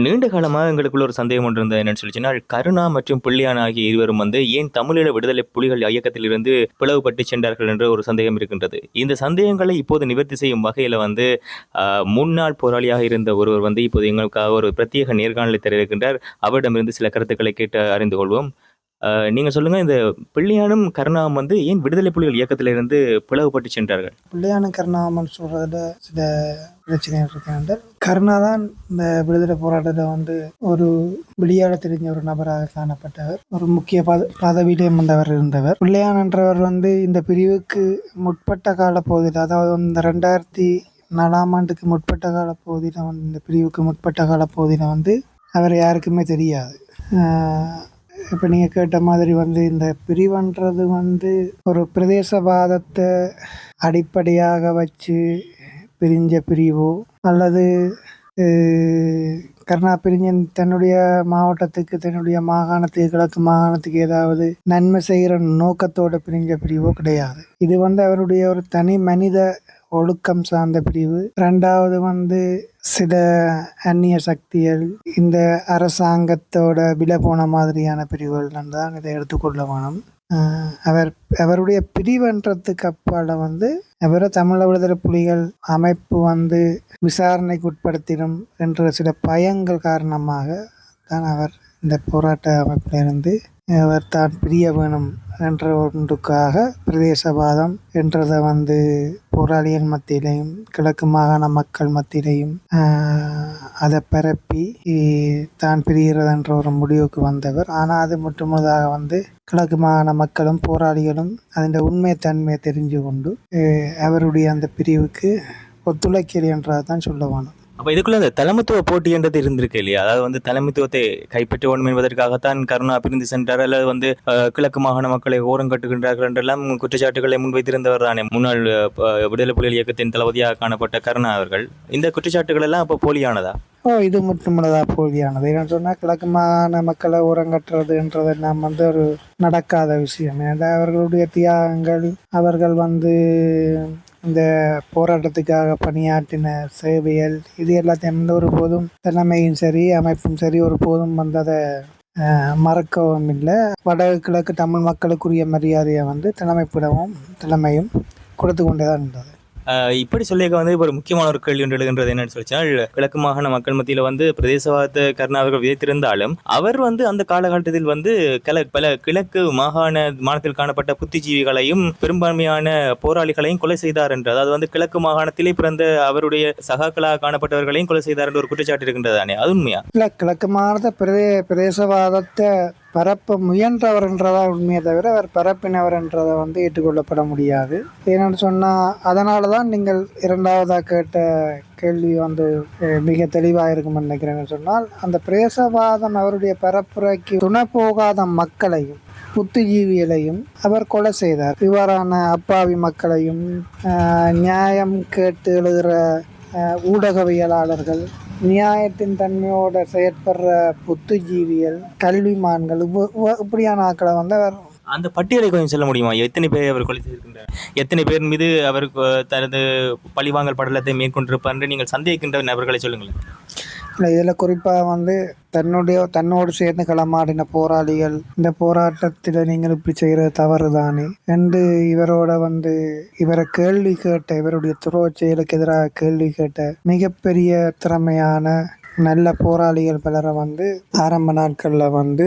நீண்ட காலமாக எங்களுக்குள்ள ஒரு சந்தேகம் ஒன்று இருந்தது. என்னன்னு சொல்லிச்சுன்னா கருணா மற்றும் புள்ளியான ஆகிய இருவரும் வந்து ஏன் தமிழீழ விடுதலை புலிகள் இயக்கத்திலிருந்து பிளவுபட்டு சென்றார்கள் என்ற ஒரு சந்தேகம் இருக்கின்றது. இந்த சந்தேகங்களை இப்போது நிவர்த்தி செய்யும் வகையில் வந்து முன்னாள் போராளியாக இருந்த ஒருவர் வந்து இப்போது எங்களுக்காக ஒரு பிரத்யேக நேர்காணலை தெரிவிக்கின்றார் அவரிடமிருந்து சில கருத்துக்களை கேட்டு அறிந்து கொள்வோம். நீங்கள் சொல்லுங்கள் இந்த பிள்ளையானும் கருணாவும் வந்து ஏன் விடுதலை புலிகள் இயக்கத்திலிருந்து பிளவுபட்டு சென்றார்கள்? பிள்ளையானும் கருணாமன் சொல்கிறது சில பிரச்சனைகள் இருக்கின்றன கருணா தான் இந்த விடுதலை போராட்டத்தில் வந்து ஒரு வெளியாட தெரிஞ்ச ஒரு நபராக காணப்பட்டவர். ஒரு முக்கிய பத பதவியிலே வந்தவர் இருந்தவர். பிள்ளையான் என்றவர் வந்து இந்த பிரிவுக்கு முற்பட்ட கால பகுதியில் அதாவது இந்த ரெண்டாயிரத்தி நாலாம் ஆண்டுக்கு முற்பட்ட கால பகுதியில் வந்து இந்த பிரிவுக்கு முற்பட்ட கால பகுதியில் வந்து அவர் யாருக்குமே தெரியாது. இப்போ நீங்கள் கேட்ட மாதிரி வந்து இந்த பிரிவுன்றது வந்து ஒரு பிரதேசவாதத்தை அடிப்படையாக வச்சு பிரிஞ்ச பிரிவோ? அல்லது கர்ணா கருணா தன்னுடைய மாவட்டத்துக்கு தன்னுடைய மாகாணத்துக்கு கிழக்கு மாகாணத்துக்கு ஏதாவது நன்மை செய்கிற நோக்கத்தோட பிரிஞ்ச பிரிவோ கிடையாது. இது வந்து அவருடைய ஒரு தனி மனித ஒழுக்கம் சார்ந்த பிரிவு. ரெண்டாவது வந்து சில அந்நிய சக்திகள் இந்த அரசாங்கத்தோட விலை போன மாதிரியான பிரிவுகள் தான் இதை எடுத்துக்கொள்ள வேணும். அவர் அவருடைய பிரிவன்றதுக்கு அப்பால வந்து அவரை தமிழ விடுதலை புலிகள் அமைப்பு வந்து விசாரணைக்கு உட்படுத்திடும் என்ற சில பயங்கள் காரணமாக தான் அவர் இந்த போராட்ட அமைப்பிலிருந்து அவர் தான் பிரிய வேணும். என்ற ஒன்றுக்காக பிரதேசவாதம் என்றதை வந்து போராளிகள் மத்தியிலையும் கிழக்கு மாகாண மக்கள் மத்தியிலையும் அதை பரப்பி தான் பிரிகிறதுன்ற ஒரு முடிவுக்கு வந்தவர். ஆனால் அது முற்றுமுழுதாக வந்து கிழக்கு மாகாண மக்களும் போராளிகளும் அதன் உண்மை தன்மையை தெரிஞ்சு கொண்டு அவருடைய அந்த பிரிவுக்கு ஒத்துழைக்கல் என்றால் தான் சொல்ல வேணும். அப்போ இதுக்குள்ள அந்த தலைமைத்துவ போட்டின்றது இருந்திருக்கு இல்லையா? அதாவது வந்து தலைமைத்துவத்தை கைப்பற்ற வேண்டும் என்பதற்காகத்தான் கருணா பிரிந்து சென்றார். அல்லது வந்து கிழக்கு மாகாண மக்களை ஓரம் கட்டுகின்றார்கள் என்றெல்லாம் குற்றச்சாட்டுகளை முன்வைத்திருந்தவர் தானே. முன்னாள் விடுதலை புலிகள் இயக்கத்தின் தளபதியாக காணப்பட்ட கருணா அவர்கள். இந்த குற்றச்சாட்டுகள் எல்லாம் அப்போ போலியானதா? ஓ இது முற்றுமுழுதாக போலியானது. ஏன்னு சொன்னால் கிழக்கு மாகாண மக்களை உரங்கட்டுறதுன்றது நாம் வந்து ஒரு நடக்காத விஷயம். ஏன்னா அவர்களுடைய தியாகங்கள் அவர்கள் வந்து இந்த போராட்டத்துக்காக பணியாற்றின சேவைகள் இது எல்லாத்தையும் எந்த ஒரு போதும் தலைமையும் சரி அமைப்பும் சரி ஒரு போதும் வந்ததை மறக்கவும் இல்லை. வடகிழக்கு தமிழ் மக்களுக்குரிய மரியாதையை வந்து தலைமைப்பிடவும் தலைமையும் கொடுத்து கொண்டே தான் இருந்தது. இப்படி சொல்லியிருக்க வந்து இப்போ ஒரு முக்கியமான ஒரு கேள்வி ஒன்று எழுகின்றது என்னன்னு சொல்லிச்சுன்னா கிழக்கு மாகாண மக்கள் மத்தியில் வந்து பிரதேசவாத கருணாவர்கள் விதைத்திருந்தாலும் அவர் வந்து அந்த காலகட்டத்தில் வந்து கல பல கிழக்கு மாகாண மாநிலத்தில் காணப்பட்ட புத்திஜீவிகளையும் பெரும்பான்மையான போராளிகளையும் கொலை செய்தார் என்று அதாவது வந்து கிழக்கு மாகாணத்திலே பிறந்த அவருடைய சகாக்களாக காணப்பட்டவர்களையும் கொலை செய்தார் என்று ஒரு குற்றச்சாட்டு இருக்கின்றதானே அது உண்மையா? இல்லை கிழக்கு மாகாணத்தை பிரதே பிரதேசவாதத்தை பரப்ப முயன்றவர்ன்றதா உண்மையை தவிர அவர் பரப்பினவர் என்றதை வந்து ஏற்றுக்கொள்ளப்பட முடியாது. ஏன்னு சொன்னால் அதனால தான் நீங்கள் இரண்டாவதாக கேட்ட கேள்வி வந்து மிக தெளிவாக இருக்கும் நினைக்கிறேன்னு சொன்னால் அந்த பிரேசவாதம் அவருடைய பரப்புரைக்கு துணை போகாத மக்களையும் புத்திஜீவிகளையும் அவர் கொலை செய்தார். இவ்வாறான அப்பாவி மக்களையும் நியாயம் கேட்டு எழுதுகிற ஊடகவியலாளர்கள் நியாயத்தின் தன்மையோட செயற்படுற புத்துஜீவியல் கல்விமான்கள் இப்படியான ஆக்களை வந்து அவர் அந்த பட்டியலை கொஞ்சம் சொல்ல முடியுமா? எத்தனை பேர் அவர் கொலை செய்திருக்கின்றார்? எத்தனை பேர் மீது அவருக்கு தனது பழிவாங்கல் படலத்தை மேற்கொண்டிருப்பார் என்று நீங்கள் சந்தேகிக்கின்ற நபர்களை சொல்லுங்கள் இதில் குறிப்பாக வந்து தன்னுடைய தன்னோடு சேர்ந்து களமாடின போராளிகள் இந்த போராட்டத்தில் நீங்கள் இப்படி செய்கிறது தவறு தானே என்று இவரோட வந்து இவரை கேள்வி கேட்ட இவருடைய துரோக செயலுக்கு எதிராக கேள்வி கேட்ட மிகப்பெரிய திறமையான நல்ல போராளிகள் பலரை வந்து ஆரம்ப நாட்களில் வந்து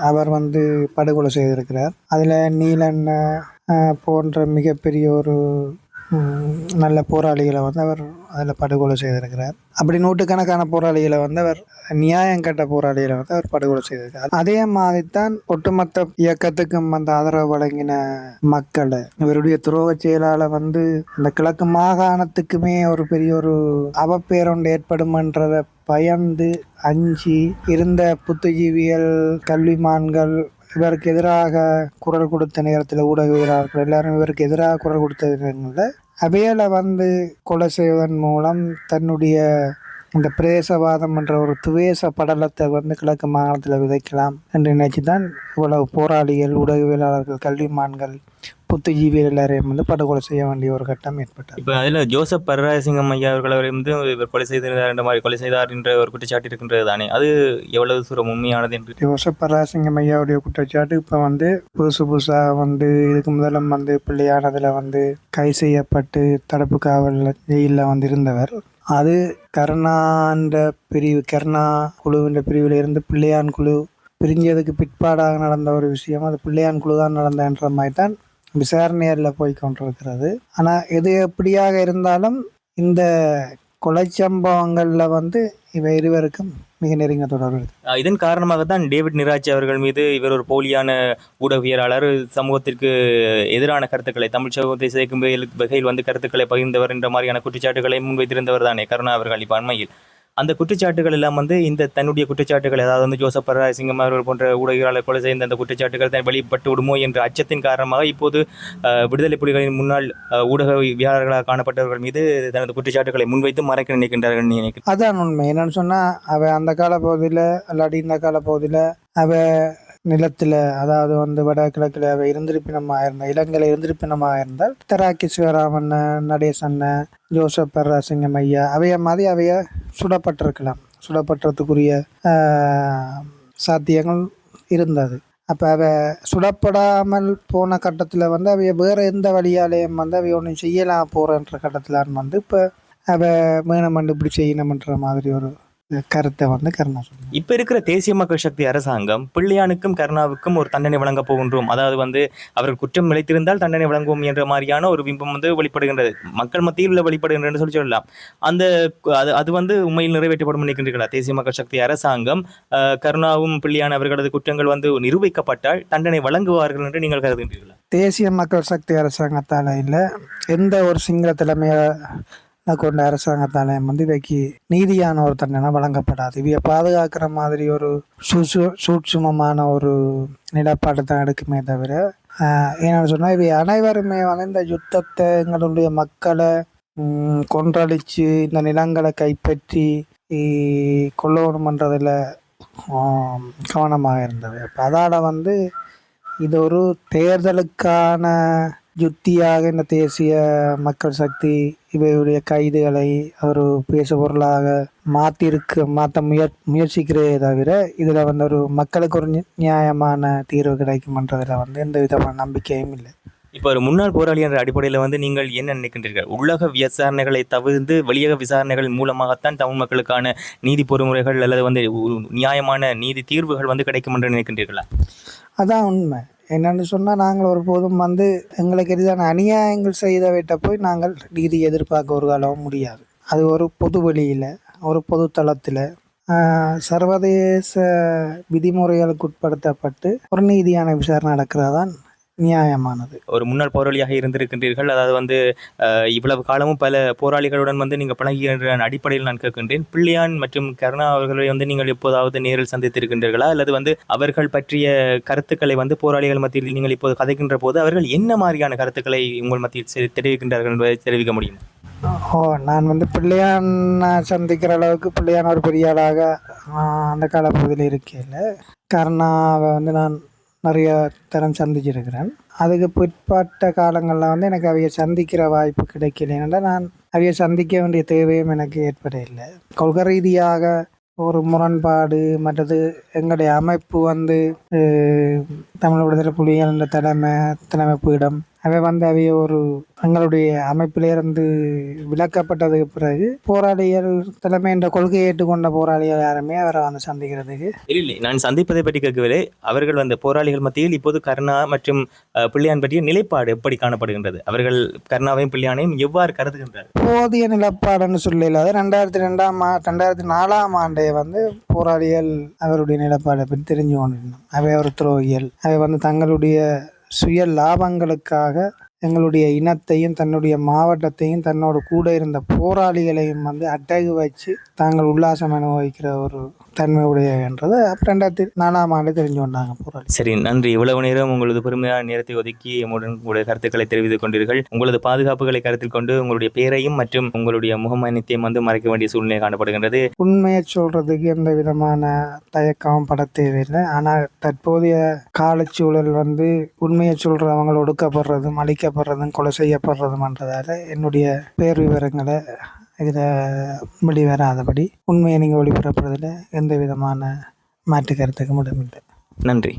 அவர் வந்து படுகொலை செய்திருக்கிறார். அதில் நீலன் போன்ற மிகப்பெரிய ஒரு நல்ல போராளிகளை வந்து அவர் அதில் படுகொலை செய்திருக்கிறார். அப்படி நூற்றுக்கணக்கான போராளிகளை வந்து அவர் நியாயம் கட்ட போராளிகளை வந்து அவர் படுகொலை செய்திருக்கார் அதே மாதிரி தான் ஒட்டுமொத்த இயக்கத்துக்கும் வந்து ஆதரவு வழங்கின மக்களை. இவருடைய துரோக செயலால் வந்து இந்த கிழக்கு மாகாணத்துக்குமே ஒரு பெரிய ஒரு அவப்பேரொண்டு ஏற்படுமன்றதை பயந்து அஞ்சி இருந்த புத்துஜீவியல் கல்விமான்கள் இவருக்கு எதிராக குரல் கொடுத்த நேரத்தில் ஊடகவியலாளர்கள் எல்லாரும் இவருக்கு எதிராக குரல் கொடுத்த நேரங்களில் அவைகளை வந்து கொலை செய்வதன் மூலம் தன்னுடைய இந்த பிரதேசவாதம் என்ற ஒரு துவேச படலத்தை வந்து கிழக்கு மாகாணத்தில் விதைக்கலாம் என்று நினைச்சு தான் இவ்வளவு போராளிகள் ஊடகவியலாளர்கள் கல்விமான்கள் புத்திஜீவிகள் எல்லாரையும் வந்து படுகொலை செய்ய வேண்டிய ஒரு கட்டம் ஏற்பட்டது. இப்போ அதில் ஜோசப் பரராசிங்கம் ஐயா அவர்களை வந்து இவர் கொலை செய்தார் என்ற மாதிரி கொலை செய்தார் என்ற ஒரு குற்றச்சாட்டு இருக்கின்றது தானே? அது எவ்வளவு தூரம் உண்மையானது என்று? ஜோசப் பராசிங்கம் ஐயாவுடைய குற்றச்சாட்டு இப்போ வந்து புதுசு புதுசாக வந்து இதுக்கு முதலும் வந்து பிள்ளையானதில் வந்து கை செய்யப்பட்டு தடுப்பு காவலில் ஜெயிலில் வந்து இருந்தவர் அது கருணான்ற பிரிவு கருணா குழுவின்ற பிரிவில் இருந்து பிள்ளையான் குழு பிரிஞ்சதுக்கு பிற்பாடாக நடந்த ஒரு விஷயம். அது பிள்ளையான் குழு தான் நடந்தன்ற மாதிரி தான் விசாரணையில் போய் கொண்டிருக்கிறது. ஆனால் எது எப்படியாக இருந்தாலும் இந்த கொலை சம்பவங்களில் வந்து இவை இருவருக்கும் மிக நெருங்கிய தொடர்பு இருக்கு. காரணமாக தான் டேவிட் நிராஜ் அவர்கள் மீது இவர் ஒரு போலியான ஊடகவியலாளர் சமூகத்திற்கு எதிரான கருத்துக்களை தமிழ் சமூகத்தை சேர்க்கும் வகையில் வகையில் வந்து கருத்துக்களை பகிர்ந்தவர் என்ற மாதிரியான குற்றச்சாட்டுகளை முன்வைத்திருந்தவர் தானே கருணா அவர்கள் இப்போ அண்மையில் அந்த குற்றச்சாட்டுகள் எல்லாம் வந்து இந்த தன்னுடைய குற்றச்சாட்டுகள் அதாவது வந்து ஜோசப் பரராசிங்கம் அவர்கள் போன்ற ஊடகங்களால் கொலை செய்த அந்த குற்றச்சாட்டுகள் தான் வெளிப்பட்டு விடுமோ என்ற அச்சத்தின் காரணமாக இப்போது விடுதலை புலிகளின் முன்னாள் ஊடகவியாளர்களாக காணப்பட்டவர்கள் மீது தனது குற்றச்சாட்டுகளை முன்வைத்து மறைக்க நினைக்கின்றார்கள் நினைக்கிறேன். அதான் உண்மை. என்னன்னு சொன்னால் அவ அந்த கால பகுதியில் இல்லாட்டி இந்த கால பகுதியில் அவ நிலத்தில் அதாவது வந்து வடகிழக்கில் இருந்திருப்பினமாக இருந்தால் இலங்கையில் இருந்திருப்பினமாக இருந்தால் தெராக்கி சிவராமன் நடேசன் ஜோசப் பர்ராசிங்கம் ஐயா அவைய மாதிரி அவைய சுடப்பட்டிருக்கலாம். சுடப்பட்டதுக்குரிய சாத்தியங்கள் இருந்தது. அப்போ அவ சுடப்படாமல் போன கட்டத்தில் வந்து அவைய வேறு எந்த வழியாலேயும் வந்து அவைய ஒன்றும் செய்யலாம் போகிறன்ற கட்டத்தில் வந்து இப்போ அவ வேணுமென்று இப்படி செய்யணுமன்ற மாதிரி ஒரு கருத்தை வந்து கருணா இப்ப இருக்கிற தேசிய மக்கள் சக்தி அரசாங்கம் பிள்ளையானுக்கும் கருணாவுக்கும் ஒரு தண்டனை வழங்க போகின்றோம். அதாவது வந்து அவர்கள் குற்றம் இழைத்திருந்தால் தண்டனை வழங்குவோம் என்ற மாதிரியான ஒரு பிம்பம் வந்து வெளிப்படுகின்றது. மக்கள் மத்தியில் உள்ள வெளிப்படுகின்றது சொல்லி சொல்லலாம். அந்த அது அது வந்து உண்மையில் நிறைவேற்றப்படும் நினைக்கின்றீர்களா? தேசிய மக்கள் சக்தி அரசாங்கம் கருணாவும் பிள்ளையான அவர்களது குற்றங்கள் வந்து நிரூபிக்கப்பட்டால் தண்டனை வழங்குவார்கள் என்று நீங்கள் கருதுகின்றீர்களா? தேசிய மக்கள் சக்தி அரசாங்கத்தால் இல்லை. எந்த ஒரு சிங்கள தலைமையை கொண்ட அரசாங்கத்தால் வந்து இவைக்கு நீதியான ஒரு தண்டனை வழங்கப்படாது. இவைய பாதுகாக்கிற மாதிரி ஒரு சுசு சூட்சுமமான ஒரு நிலப்பாடு தான் எடுக்குமே தவிர ஆஹ், என்னன்னு சொன்னால் இவை அனைவருமே வந்து இந்த யுத்தத்தை எங்களுடைய மக்களை ம், கொன்றளிச்சு இந்த நிலங்களை கைப்பற்றி இ- கவனமாக இருந்தது. அப்போ அதால் வந்து இது ஒரு தேர்தலுக்கான யுத்தியாக இந்த தேசிய மக்கள் சக்தி இவையுடைய கைதுகளை ஒரு பேசு பொருளாக மாற்றிருக்கு மாற்ற முயற் முயற்சிக்கிறதே தவிர இதில் வந்து ஒரு மக்களுக்கு ஒரு நியாயமான தீர்வு கிடைக்குமன்றதில் வந்து எந்த விதமான நம்பிக்கையும் இல்லை. இப்போ ஒரு முன்னாள் போராளி என்ற அடிப்படையில் வந்து நீங்கள் என்ன நினைக்கின்றீர்கள்? உள்ளக விசாரணைகளை தவிர்த்து வெளியக விசாரணைகள் மூலமாகத்தான் தமிழ் மக்களுக்கான நீதி பொறிமுறைகள் அல்லது வந்து நியாயமான நீதி தீர்வுகள் வந்து கிடைக்கும் என்று நினைக்கின்றீர்களா? அதான் உண்மை. என்னென்னு சொன்னால் நாங்கள் ஒருபோதும் வந்து எங்களுக்கு எதிரான அநியாயங்கள் செய்தவிட்ட போய் நாங்கள் நீதி எதிர்பார்க்க ஒரு காலம் முடியாது. அது ஒரு பொது வழியில் ஒரு பொது தளத்தில் சர்வதேச விதிமுறைகளுக்கு உட்படுத்தப்பட்டு ஒரு நீதியான விசாரணை நடக்கிறதான் நியாயமானது. ஒரு முன்னாள் போராளியாக இருந்திருக்கின்றீர்கள். அதாவது வந்து இவ்வளவு காலமும் பல போராளிகளுடன் வந்து நீங்கள் பழகிய அடிப்படையில் நான் கேட்கின்றேன். பிள்ளையான் மற்றும் கருணா அவர்களை வந்து நீங்கள் எப்போதாவது நேரில் சந்தித்திருக்கின்றீர்களா? அல்லது வந்து அவர்கள் பற்றிய கருத்துக்களை வந்து போராளிகள் மத்தியில் நீங்கள் இப்போது கதைக்கின்ற போது அவர்கள் என்ன மாதிரியான கருத்துக்களை உங்கள் மத்தியில் தெரிவிக்கின்றார்கள் என்பதை தெரிவிக்க முடியும்? ஓ நான் வந்து பிள்ளையான் சந்திக்கிற அளவுக்கு பிள்ளையான் ஒரு பெரிய ஆளாக அந்த காலப்பகுதியில் இருக்கையில் கருணாவை வந்து நான் நிறைய தரம் சந்திச்சிருக்கிறேன். அதுக்கு பிற்பாட்ட காலங்களில் வந்து எனக்கு அவைய சந்திக்கிற வாய்ப்பு கிடைக்கல. ஏன்னா நான் அவைய சந்திக்க வேண்டிய தேவையும் எனக்கு ஏற்படவில்லை. கொள்கை ரீதியாக ஒரு முரண்பாடு மற்றது எங்களுடைய அமைப்பு வந்து தமிழ் விடுதலை புலிகள் என்ற தலைமை தலைமை பீடம் அவை வந்து அவைய ஒரு எங்களுடைய அமைப்பிலிருந்து விலக்கப்பட்டதுக்கு பிறகு போராளிகள் தலைமை என்ற கொள்கையை ஏற்றுக்கொண்ட போராளிகள் யாருமே அவரை வந்து சந்திக்கிறதுக்கு இல்லை இல்லை. நான் சந்திப்பதை பற்றி கேட்கவில்லை. அவர்கள் அந்த போராளிகள் மத்தியில் இப்போது கருணா மற்றும் பிள்ளையான் பற்றிய நிலைப்பாடு எப்படி காணப்படுகின்றது? அவர்கள் கருணாவையும் பிள்ளையானையும் எவ்வாறு கருதுகின்றார் போதிய நிலப்பாடுன்னு சொல்லல. அது ரெண்டாயிரத்தி ரெண்டாம் ரெண்டாயிரத்தி நாலாம் ஆண்டே வந்து போராளிகள் அவருடைய நிலப்பாடை பற்றி தெரிஞ்சு கொண்டிருந்தோம் அவை ஒரு துரோகிகள். அவை வந்து தங்களுடைய சுய லாபங்களுக்காக எங்களுடைய இனத்தையும் தன்னுடைய மாவட்டத்தையும் தன்னோட கூட இருந்த போராளிகளையும் வந்து அட்டகு வச்சு தாங்கள் உல்லாசம் அனுபவிக்கிற ஒரு தன்மை உடையன்றது அப்புறம் ரெண்டாயிரத்தி நாலாம் ஆண்டு தெரிஞ்சு கொண்டாங்க போராளி. சரி நன்றி. இவ்வளவு நேரம் உங்களது பெருமையான நேரத்தை ஒதுக்கி எம்முடன் உங்களுடைய கருத்துக்களை தெரிவித்துக் கொண்டீர்கள். உங்களது பாதுகாப்புகளை கருத்தில் கொண்டு உங்களுடைய பெயரையும் மற்றும் உங்களுடைய முகமனித்தையும் வந்து மறைக்க வேண்டிய சூழ்நிலை காணப்படுகின்றது. உண்மையை சொல்றதுக்கு எந்த விதமான தயக்கம் பட தேவையில்லை. ஆனால் தற்போதைய காலச்சூழல் வந்து உண்மையை சொல்றவங்க ஒடுக்கப்படுறதும் அழிக்கப்படுறதும் கொலை செய்யப்படுறதும்ன்றதால என்னுடைய பேர் விவரங்களை இதில் வெளிவராதபடி உண்மையை நீங்கள் ஒளிபரப்புறதில் எந்த விதமான மாற்று கருத்துக்கும் இடமில்லை. நன்றி.